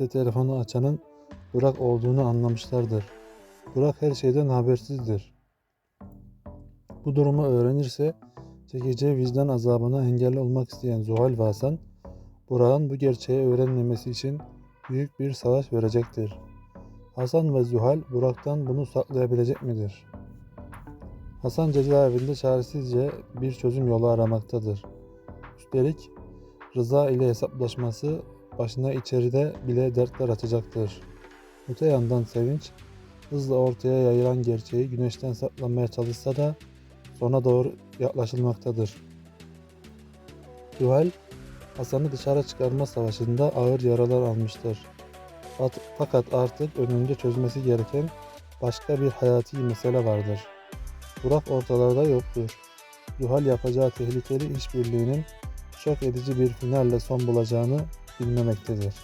ve telefonu açanın Burak olduğunu anlamışlardır. Burak her şeyden habersizdir. Bu durumu öğrenirse çekeceği vicdan azabına engel olmak isteyen Zuhal ve Burak'ın bu gerçeği öğrenmemesi için büyük bir savaş verecektir. Hasan ve Zuhal Burak'tan bunu saklayabilecek midir? Hasan cezaevinde çaresizce bir çözüm yolu aramaktadır. Üstelik Rıza ile hesaplaşması başına içeride bile dertler açacaktır. Öte yandan Sevinç hızla ortaya yayılan gerçeği güneşten saklamaya çalışsa da sona doğru yaklaşılmaktadır. Zuhal, Hasan'ı dışarı çıkarma savaşında ağır yaralar almıştır. Fakat artık önünde çözmesi gereken başka bir hayati mesele vardır. Burak ortalarda yoktur. Zuhal yapacağı tehlikeli işbirliğinin şok edici bir finalle son bulacağını bilmemektedir.